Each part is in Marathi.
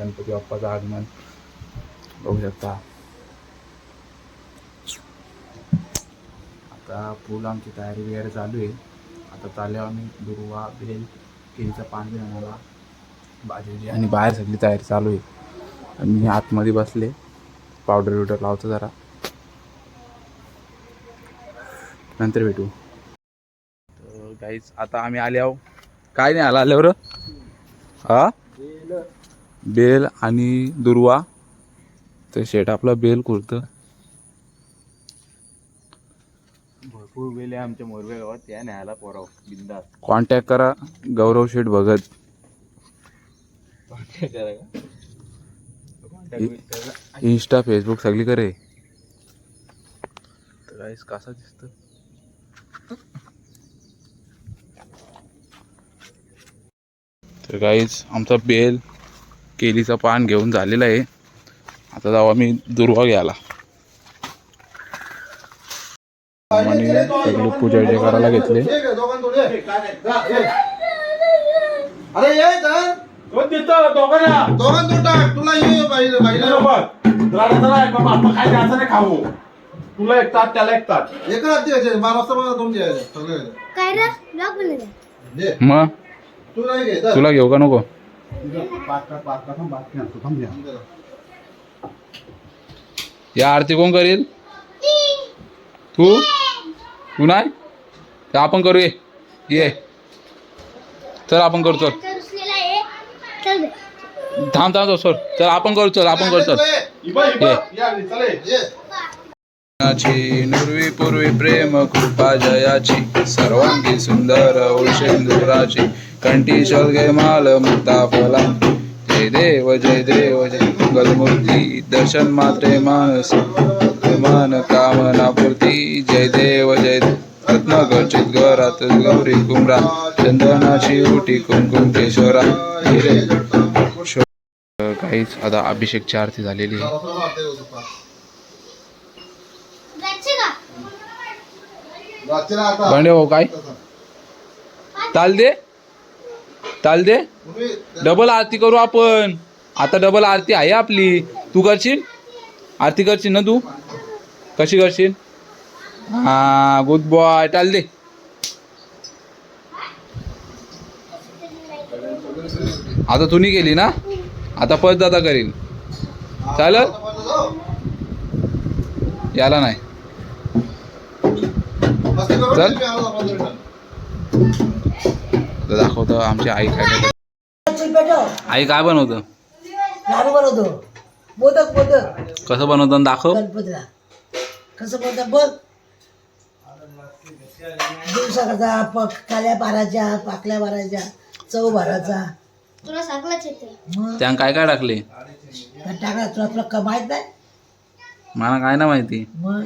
गणपती बाप्पाचं आगमन. बघू शकता. आता फुल आमची तयारी वगैरे चालू आहे. आता चालल्यावर आम्ही दुर्वा बेल केळीचा पान घेऊन भाजी आणि बाहेर सगळी तयारी चालू आहे. आणि मी आतमध्ये बसले. पावडर विवडर लावतो जरा. नंतर भेटू. तर गाईच आता आम्ही आले आहो काय नाही आला आल्यावर? हा? बेल आणि दुर्वा. तर शेट आपला बेल कुर्तं. भरपूर वेळे आमच्या मोरवे गावात. त्या न्यायला पोराव बिंदास. कॉन्टॅक्ट करा गौरव शेठ भगत इंस्टा फेसबुक सगळी करे. तर गाईस कसा दिसतं. तर गाईज आमचा बेल केलीचा पान घेऊन झालेला आहे. आता जाऊ आम्ही दुर्वा घ्यायला. आणि सगळे पूजा विजा करायला घेतले. अरे ये तर कोण देतो दोघांना. दोघां तू टाक तुला ये पाहिजे पाहिजे काय द्यायचं नाही खाऊ. तुला एक ताट त्याला एक ताट. एक रात द्यायचे बारा वाजता मला दोन द्यायचे. सगळे. काय रे? ब्लॉग बनवला दे. मग? तू नाही घे तर. तुला घेऊ का नको? या आरती कोण करेल? तू? तू नाही? तर आपण करू ये. ये चल आपण करू चल. तर थांब थांब सर. चल आपण करू चल आपण करू चल. ये. नुरवी पूर्वी प्रेम कृपा जयाची सर्वांगी सुंदर औषेंदुराची कंठी शलगे माल मुक्ता फला। जय देव जय देव जय मंगलमूर्ती। दर्शन मात्रे मानस मन कामना पूर्ती। जय देव जय देव। रत्न गचित गरात गौरी कुमरा चंदनाची उटी कुमकुम केशोरा। हिरे काहीच आता अभिषेकची आरती झालेली आहे. हो भांडे भाऊ काय? ताल चालते दे. डबल आरती करू आपण. आता डबल आरती आहे आपली. तू करशील? आरती करशील ना तू? कशी करशील? हा गुड बॉय चालते दे. आता तुनी केली ना? आता परत दादा करील. चालेल? याला नाही. चल. मी आलो पंधरा मिनिटांनी. तर दाखवतो आमची आई काय काय आई काय बनवतं? लाडू बनवतो. मोदक मोदक. कसं बनवतं दाखव. गणपतीला. कसं बनवतात बघ. दिवसाचा पक काल्या भरायच्या पाकल्या भरायच्या चव भरायचा तुला सांगलाच येते. मग? त्या काय काय टाकले? तुला तुला का माहीत नाही? मला काय ना माहिती. मग?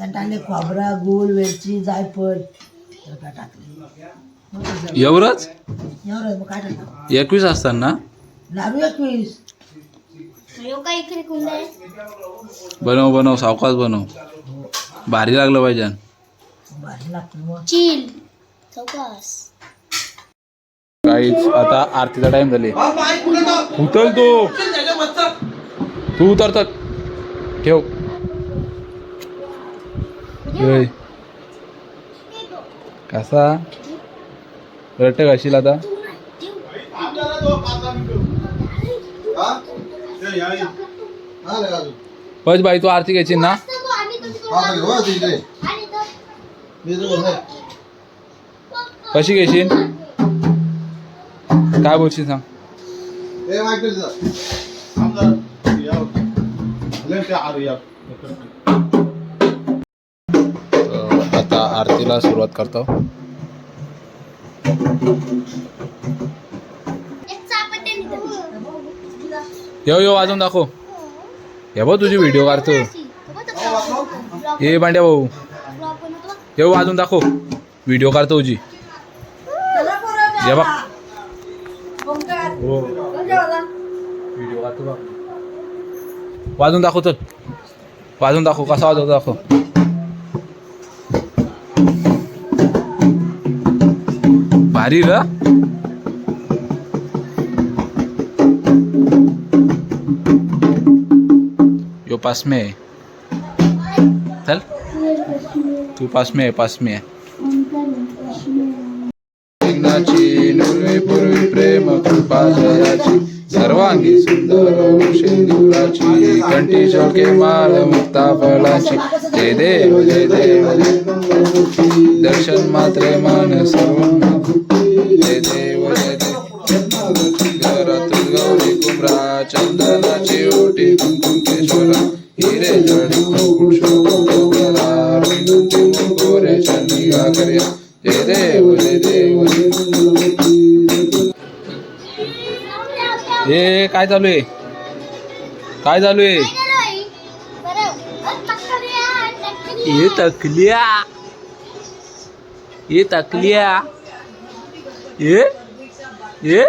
टाकले खोबरा गूळ वेलची जायफळ. टाकले कसं? एवढंच एवढं मग काय टाकलं एकवीस असतात ना लाडू एकवीस. यो काय इकडे कुंड आहे? बनव बनव सावकाश बनव. भारी लागलं पाहिजे. भारी लागतं मग. चिल. चौकास काहीच आता आरतीचा टाइम झाले? उचल तू. तू उतरतात. ठेव. कसा? रट्ट घाशील आता. पाच बाई तू आरती घ्यायची ना. कशी घेशील? काय बोलशील सांग. आता आरतीला सुरुवात करतो. येऊ येऊ वाजून दाखव. हे बघ तुझी व्हिडिओ काढतो ये पांड्या भाऊ. येऊ वाजून दाखव. व्हिडिओ काढतो तुझी. हे बघ. व्हिडिओ काढतो वाजून दाखव चल वाजून दाखव कसा वाजवतो दाखव. भारी र. यो पास में चल. तू पासमे में है पास पूर्वी प्रेम कृपा सर्वांगी सुंदर शेंदुराची कंठी शोके माळ मुक्ता फळाची जय देव जय देव. दर्शन मात्रे मान सर्व चंदनाची ओटी कुंकुमेश्वरा हिरे जडी मुकुट शोभा गोरे चंदिका कर्या जय देव हे देव जय ए काय चालू आहे? काय चालू आहे? ये तकलिया. ये तकलिया. ये? ये?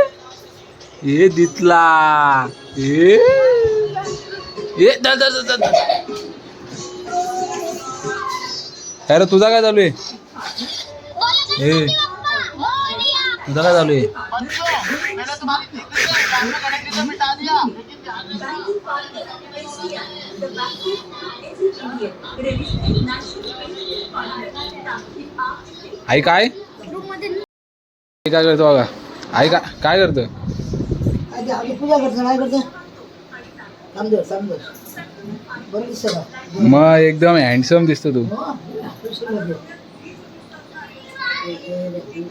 ये दितला. ये ये द द द द अरे तुझा काय चालू आहे? ए. तुझा काय चालू आहे? आई काय? आई काय करतो बघा? आई का काय करतो? आधी आपली पूजा करतो काय करतो समजर समजर बरं दिसतं का मग एकदम हँडसम दिसतो तू हो एक, दोन, तीन.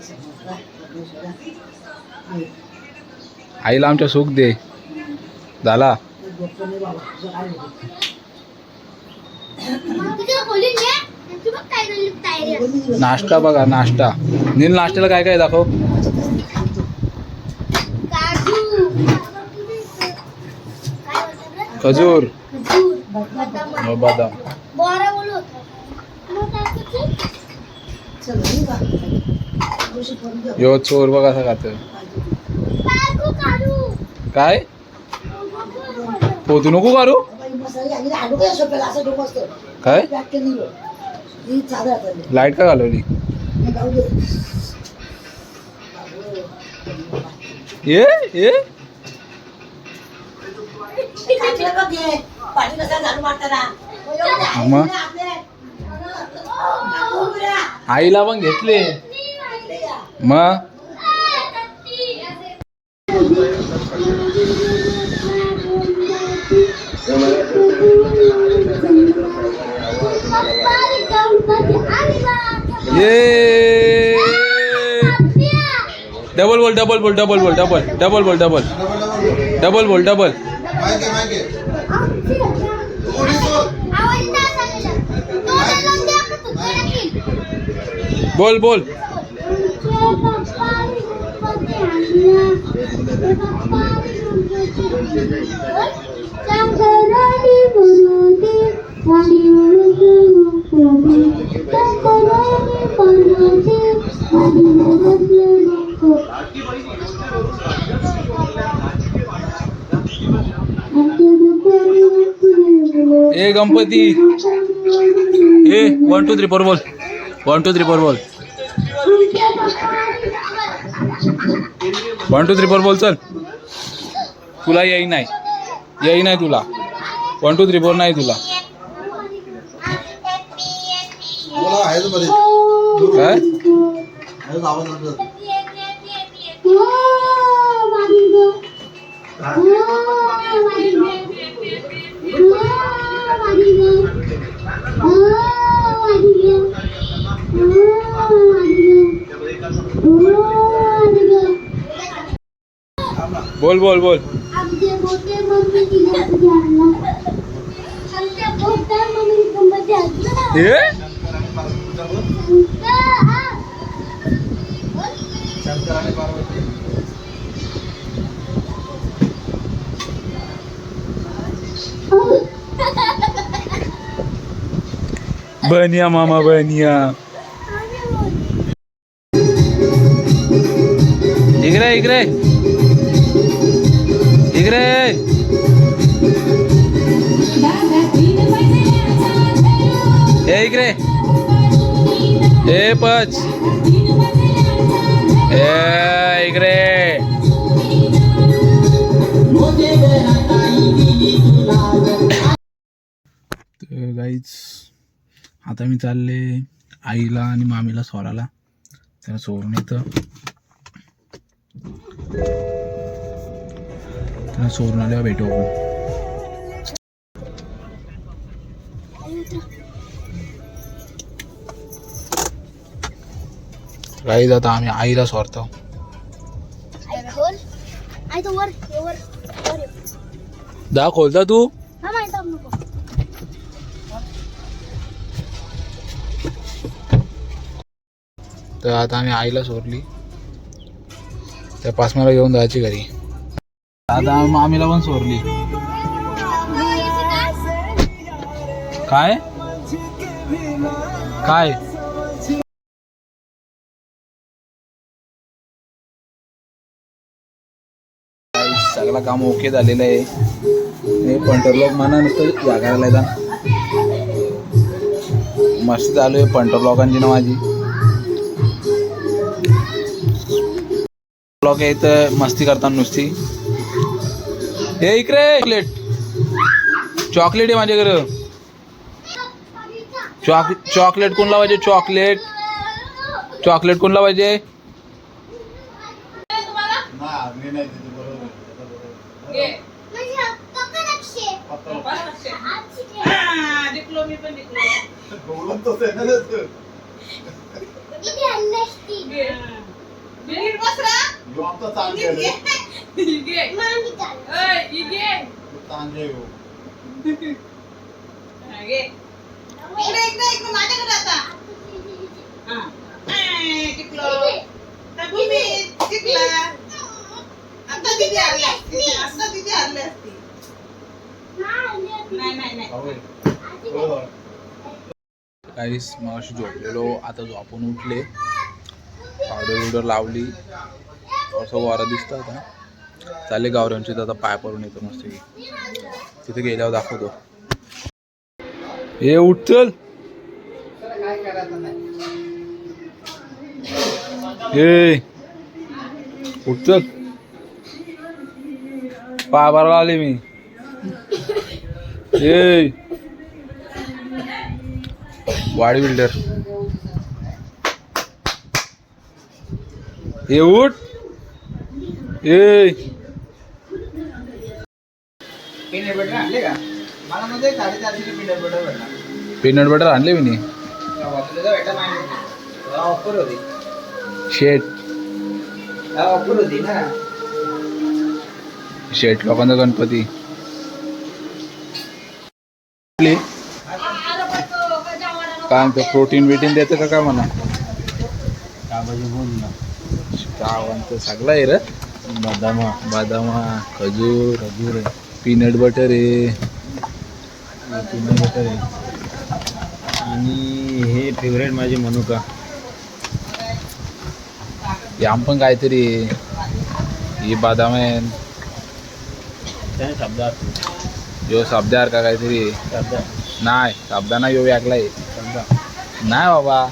आईला आमच्या सुख दे झाला एक गोष्ट नाही बाबा तुझं काय नाही. कोणी दिवस? नाश्ता बघा नाश्ता नील नाश्त्याला काय काय दाखव खजूर. बदाम. यो चोर बघा कसा खात काय? पोतू नको करू काय. लाइट का घालवली. ये ये. पाणी कसं झाडू. मग. आईला पण घेतले. मग? ये! डबल बोल डबल बोल डबल बोल डबल डबल बोल डबल. डबल बोल डबल. माहिती माहिती बोल बोल ए गणपती. ए वन टू थ्री फोर बोल वन टू थ्री फोर बोल वन टू थ्री फोर बोल चल. तुला येई नाही. येई नाही तुला. वन टू थ्री फोर नाही तुला. काय? Oh, बोल बोल बोल. आमच्या मोठ्या मम्मी तिला तुझ्या आणला आमच्या मोठ्या मम्मी गंमत आणला ए बनिया मामा बनिया। इकडे इकडे। इकडे। ए इकडे। ए पच। ए इकडे। गाईच आता मी चालले आईला आणि मामीला सोराला त्याला सोडून येतं त्याला सोडून आल्यावर भेटू आपण. गाईज आता आम्ही आईला सोडतो. खोल. आई तो तर आता आम्ही आईला सोडली. त्या पासमाला घेऊन जायची घरी. आता मामीला पण सोडली. काय? काय? सगळं काम ओके झालेलं आहे. हे पंटरलॉक म्हणा नुसतं जागायला मस्त चालू आहे पंटरलॉकांची ना माझी. ब्लॉक आहे तर मस्ती करताना नुसती. हे इकडे. चॉकलेट चॉकलेट आहे माझ्याकडे. चॉक चॉकलेट कोण लावायचे चॉकलेट चॉकलेट कोण लावायचे ना मी नाही तिथे बरोबर आहे. म्हणजे पप्पा लक्षे पप्पा आज शिकले बोलत तसं आहे ना त्याचं. किती अन्नसती ह्यो आमचा चांगले आहे. मामी चाल चांगले आहे ह्यो. जाऊ दे. बरोबर. काहीच मग अशी झोपलेलो. आता झोपून उठले. पावडर बिवडर लावली. असं वारा दिसतं आता. चालले गावऱ्यांची आता पाय पडून येतो मस्त. तिथे गेल्यावर दाखवतो. हे उठ चल. हे उठ चल. पाय भरायला आले मी. ए. वाडी बिल्डर. हे उठ. ए पीनट बटर आणले का मला मध्ये साडेचारशे पीनट बटर भेटला पीनट बटर आणले मी त्याचा भेटा नाही ऑफर होती शेट ऑफर होती ना शेट लोकांचा गणपती आपली काय म्हणतो प्रोटीन बिटीन देतं का काय म्हणा काबाजी बोल ना काय म्हणतो सगळं आहे रे बदामा बदामा खजूर खजूर आहे. पीनट बटर आहे पीनट बटर आहे. आणि हे फेवरेट माझे मनुका. याम पण काहीतरी आहे. ही बदाम आहे. शब्दात यो शब्दार का काहीतरी आहे. नाही शब्दाना यो वेगळा आहे. नाही बाबा.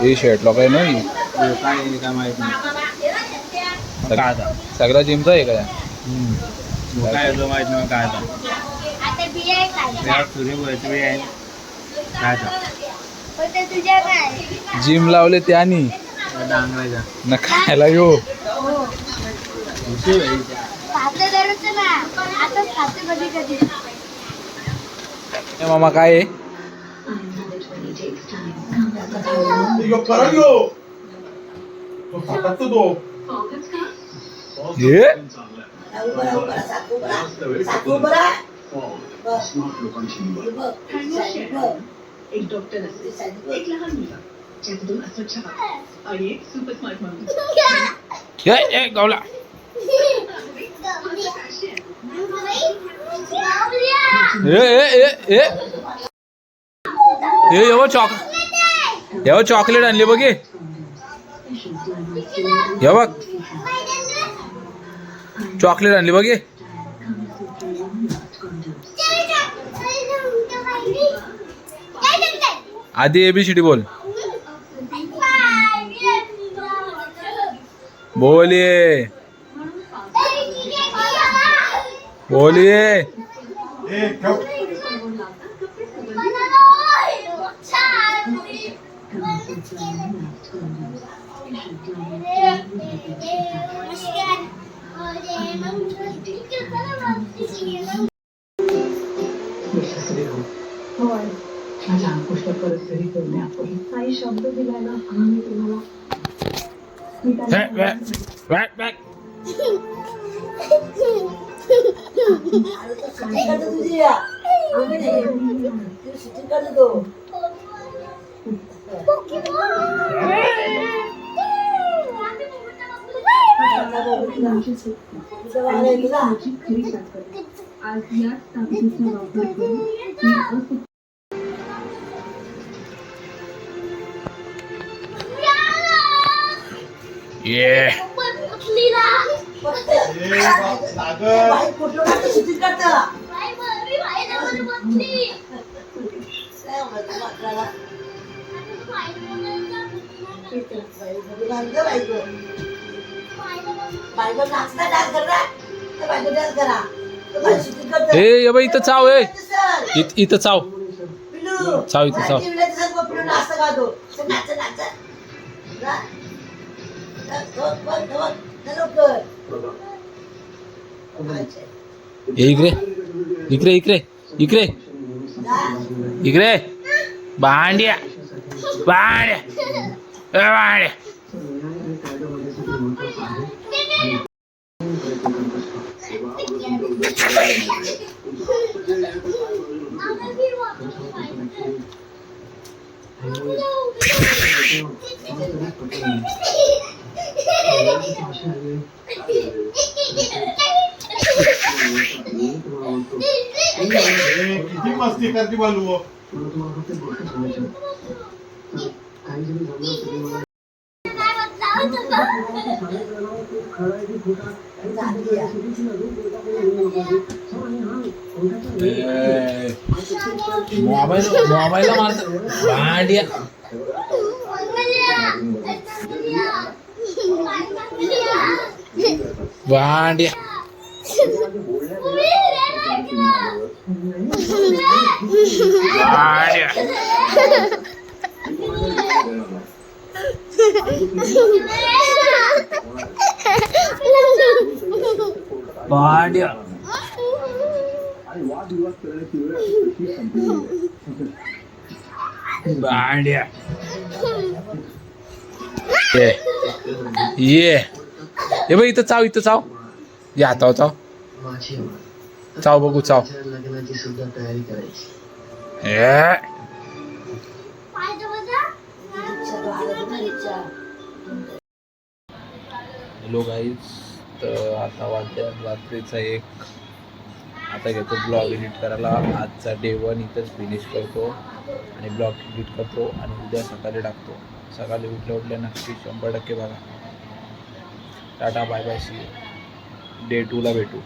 हे शर्ट लोक आहे नाही काय माहीत नाही. काय आता? सगळा जिमचा आहे काय. काय होतं माहीत नाही काय आता? आहे जिम लावले त्यानी. न खायला यो. खाते दररोज ना आता खाते कधी कधी ए मामा काय आहे? परत ह्यो. तो फटकतो तो. हे उभं राहा, उभं राहा, सारखं उभं उभं. हे बघ. साईड बघ. एक डॉक्टर असते ते साईड बघ. एक लहान मुलगा ज्यात दोन अस्वच्छ हात आणि एक सुपर स्मार्ट माणूस हे, हे, गावला हे एवढं चॉक हे चॉकलेट आ बगे? चॉकलेट आ बगे? आधी एबीसीडी बोल। बोलिए। बोलिए। माझ्या अंकुशला परत घरी करण्यापूर्वी काही शब्द दिलाय ना आम्ही तुम्हाला मी त्यांना सुट्टी करतो तुझी या. आम्ही नाही. तुझी सुट्टी करतो तो. ए बाई इथं चाव ए. इत- इथं चाव. चाव इथं चाव. इकडे. इकडे इकडे. इकडे. इकडे. भांड्या. भांड्या. किती मस्ती करते बालू मोबाईल मोबाईलला मारत भांड्या भांड्या भांड्या भांड्या भांड्या ये ये ये बाई इथं चाव इथं चाव या चाव चाव चाव बघू चाव तयारी करायची हॅलो गाईज तर आता वाद्या रात्रीचा एक. आता घेतो ब्लॉग एडिट करायला. आजचा डे वन इथंच फिनिश करतो आणि ब्लॉग एडिट करतो आणि उद्या सकाळी टाकतो. सकाळी उठल्या उठल्या नक्की शंभर टक्के बघा. टाटा बाय बाय सी डे टूला भेटू.